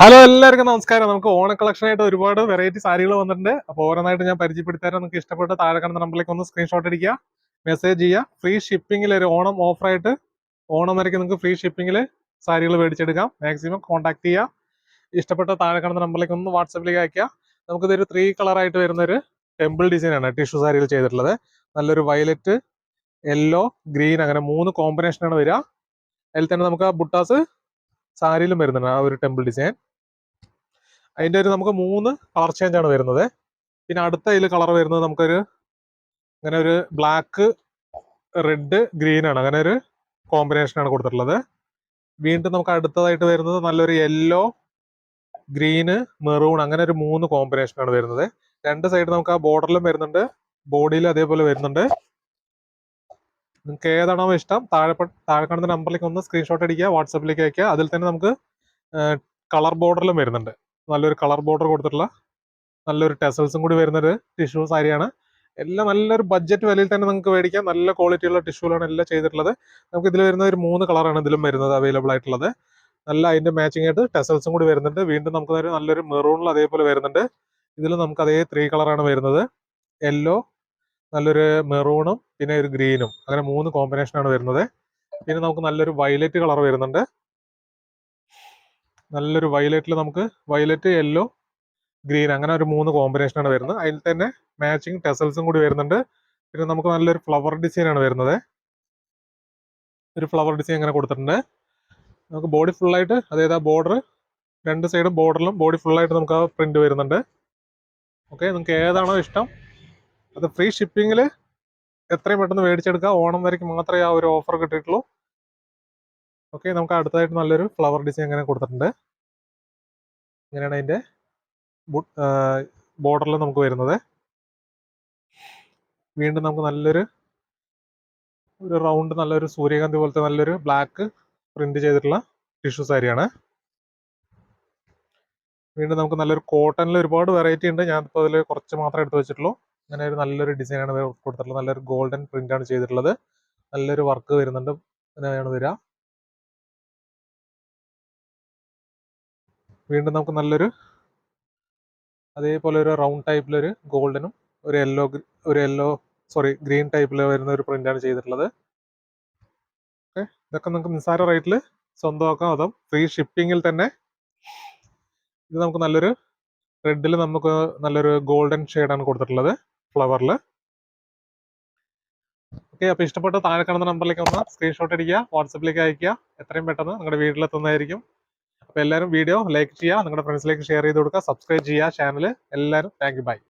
Hello എല്ലാവർക്കും നമസ്കാരം. നമുക്ക് ഓണ കളക്ഷൻ ആയിട്ട് ഒരുപാട് വെറൈറ്റി സാരികൾ വന്നിട്ടുണ്ട്. അപ്പോൾ ഓരോന്നായിട്ട് ഞാൻ പരിചയപ്പെടുത്താൻ നിങ്ങൾക്ക് ഇഷ്ടപ്പെട്ട താഴെ കണ്ട നമ്പറിലേക്ക് ഒന്ന് സ്ക്രീൻഷോട്ട് അടിക്കുക. മെസ്സേജ് ചെയ്യുക. ഫ്രീ ഷിപ്പിംഗിൽ ഒരു ഓണം ഓഫറായിട്ട് ഓണം വരയ്ക്ക് നിങ്ങൾക്ക് ഫ്രീ ഷിപ്പിംഗിൽ സാരികൾ മേടിച്ചെടുക്കാം. മാക്സിമം കോൺടാക്ട് ചെയ്യുക. ഇഷ്ടപ്പെട്ട താഴെ കണ്ട നമ്പറിലേക്ക് ഒന്ന് വാട്സപ്പിലേക്ക് അയക്കുക നമുക്കിതൊരു ത്രീ കളറായിട്ട് വരുന്ന ഒരു ടെമ്പിൾ ഡിസൈൻ ആണ് ടിഷ്യൂ സാരികൾ ചെയ്തിട്ടുള്ളത്. നല്ലൊരു വയലറ്റ് യെല്ലോ ഗ്രീൻ അങ്ങനെ മൂന്ന് കോമ്പിനേഷനാണ് വരിക. അതിൽ തന്നെ നമുക്ക് ആ ബുട്ടാസ് സാരിയിലും വരുന്നുണ്ട് ആ ഒരു ടെമ്പിൾ ഡിസൈൻ അതിന്റെ ഒരു നമുക്ക് മൂന്ന് കളർ ചേഞ്ച് ആണ് വരുന്നത്. പിന്നെ അടുത്ത ഇതിൽ കളർ വരുന്നത് നമുക്കൊരു അങ്ങനെ ഒരു ബ്ലാക്ക് റെഡ് ഗ്രീൻ ആണ്. അങ്ങനെ ഒരു കോമ്പിനേഷൻ ആണ് കൊടുത്തിട്ടുള്ളത്. വീണ്ടും നമുക്ക് അടുത്തതായിട്ട് വരുന്നത് നല്ലൊരു യെല്ലോ ഗ്രീന് മെറൂൺ അങ്ങനെ ഒരു മൂന്ന് കോമ്പിനേഷൻ ആണ് വരുന്നത്. രണ്ട് സൈഡ് നമുക്ക് ആ ബോർഡറിലും വരുന്നുണ്ട്. ബോഡിയിൽ അതേപോലെ വരുന്നുണ്ട്. നിങ്ങൾക്ക് ഏതാണോ ഇഷ്ടം താഴെ താഴെ കാണുന്ന നമ്പറിലേക്ക് ഒന്ന് സ്ക്രീൻഷോട്ട് അടിക്കുക വാട്സപ്പിലേക്ക് അയക്കുക അതിൽ തന്നെ നമുക്ക് കളർ ബോർഡറിലും വരുന്നുണ്ട്. നല്ലൊരു കളർ ബോർഡർ കൊടുത്തിട്ടുള്ള നല്ലൊരു ടെസൽസും കൂടി വരുന്നൊരു ടിഷ്യൂ സാരിയാണ്. എല്ലാം നല്ലൊരു ബഡ്ജറ്റ് വിലയിൽ തന്നെ നിങ്ങൾക്ക് മേടിക്കാം. നല്ല ക്വാളിറ്റിയുള്ള ടിഷ്യൂലാണ് എല്ലാം ചെയ്തിട്ടുള്ളത്. നമുക്ക് ഇതിൽ വരുന്ന ഒരു മൂന്ന് കളറാണ് ഇതിലും വരുന്നത് അവൈലബിൾ ആയിട്ടുള്ളത്. നല്ല അതിന്റെ മാച്ചിങ് ആയിട്ട് ടെസൽസും കൂടി വരുന്നുണ്ട്. വീണ്ടും നമുക്ക് നല്ലൊരു മെറൂണിൽ അതേപോലെ വരുന്നുണ്ട്. ഇതിൽ നമുക്ക് അതേ ത്രീ കളറാണ് വരുന്നത്. യെല്ലോ നല്ലൊരു മെറൂണും പിന്നെ ഒരു ഗ്രീനും അങ്ങനെ മൂന്ന് കോമ്പിനേഷനാണ് വരുന്നത്. പിന്നെ നമുക്ക് നല്ലൊരു വയലറ്റ് കളർ വരുന്നുണ്ട്. നല്ലൊരു വയലറ്റിൽ നമുക്ക് വയലറ്റ് യെല്ലോ ഗ്രീൻ അങ്ങനെ ഒരു മൂന്ന് കോമ്പിനേഷൻ ആണ് വരുന്നത്. അതിൽ തന്നെ മാച്ചിങ് ടെസൽസും കൂടി വരുന്നുണ്ട്. പിന്നെ നമുക്ക് നല്ലൊരു ഫ്ലവർ ഡിസൈൻ ആണ് വരുന്നത്. ഒരു ഫ്ലവർ ഡിസൈൻ അങ്ങനെ കൊടുത്തിട്ടുണ്ട്. നമുക്ക് ബോഡി ഫുള്ളായിട്ട് അതായത് ആ ബോർഡർ രണ്ട് സൈഡും ബോർഡറിലും ബോഡി ഫുള്ളായിട്ട് നമുക്ക് ആ പ്രിന്റ് വരുന്നുണ്ട്. ഓക്കെ നിങ്ങൾക്ക് ഏതാണോ ഇഷ്ടം അത് ഫ്രീ ഷിപ്പിങ്ങിൽ എത്രയും പെട്ടെന്ന് മേടിച്ചെടുക്കുക. ഓണം വരയ്ക്ക് മാത്രമേ ആ ഒരു ഓഫർ കിട്ടിയിട്ടുള്ളൂ. ഓക്കെ നമുക്ക് അടുത്തതായിട്ട് നല്ലൊരു ഫ്ലവർ ഡിസൈൻ അങ്ങനെ കൊടുത്തിട്ടുണ്ട്. ഇങ്ങനെയാണ് അതിന്റെ ബോർഡറിൽ നമുക്ക് വരുന്നത്. വീണ്ടും നമുക്ക് നല്ലൊരു ഒരു റൗണ്ട് നല്ലൊരു സൂര്യകാന്തി പോലത്തെ നല്ലൊരു ബ്ലാക്ക് പ്രിന്റ് ചെയ്തിട്ടുള്ള ടിഷ്യൂ സാരിയാണ് വീണ്ടും നമുക്ക് നല്ലൊരു കോട്ടണിൽ ഒരുപാട് വെറൈറ്റി ഉണ്ട്. ഞാൻ ഇപ്പോൾ അതിൽ കുറച്ച് മാത്രമേ എടുത്ത് വെച്ചിട്ടുള്ളൂ. അങ്ങനെ ഒരു നല്ലൊരു ഡിസൈനാണ് കൊടുത്തിട്ടുള്ളത്. നല്ലൊരു ഗോൾഡൻ പ്രിന്റ് ആണ് ചെയ്തിട്ടുള്ളത്. നല്ലൊരു വർക്ക് വരുന്നുണ്ട്. അങ്ങനെയാണ് വരിക. വീണ്ടും നമുക്ക് നല്ലൊരു അതേപോലെ ഒരു റൗണ്ട് ടൈപ്പിലൊരു ഗോൾഡനും ഒരു യെല്ലോ ഒരു യെല്ലോ സോറി ഗ്രീൻ ടൈപ്പിൽ വരുന്ന ഒരു പ്രിന്റാണ് ചെയ്തിട്ടുള്ളത്. ഓക്കെ ഇതൊക്കെ നമുക്ക് നിസ്സാര റേറ്റിൽ സ്വന്തമാക്കാം. അതും ഫ്രീ ഷിപ്പിങ്ങിൽ തന്നെ. ഇത് നമുക്ക് നല്ലൊരു റെഡിൽ നമുക്ക് നല്ലൊരു ഗോൾഡൻ ഷെയ്ഡാണ് കൊടുത്തിട്ടുള്ളത് ഫ്ലവറിൽ ഓക്കെ അപ്പോൾ ഇഷ്ടപ്പെട്ട താഴെ കാണുന്ന നമ്പറിലേക്ക് ഒന്ന് സ്ക്രീൻഷോട്ട് അടിക്കുക വാട്സപ്പിലേക്ക് അയക്കുക എത്രയും പെട്ടെന്ന് നിങ്ങളുടെ വീട്ടിലെത്തുന്നതായിരിക്കും. അപ്പോൾ എല്ലാവരും വീഡിയോ ലൈക്ക് ചെയ്യുക നിങ്ങളുടെ ഫ്രണ്ട്സിലേക്ക് ഷെയർ ചെയ്ത് കൊടുക്കുക സബ്സ്ക്രൈബ് ചെയ്യുക ചാനൽ എല്ലാവരും താങ്ക് യു ബൈ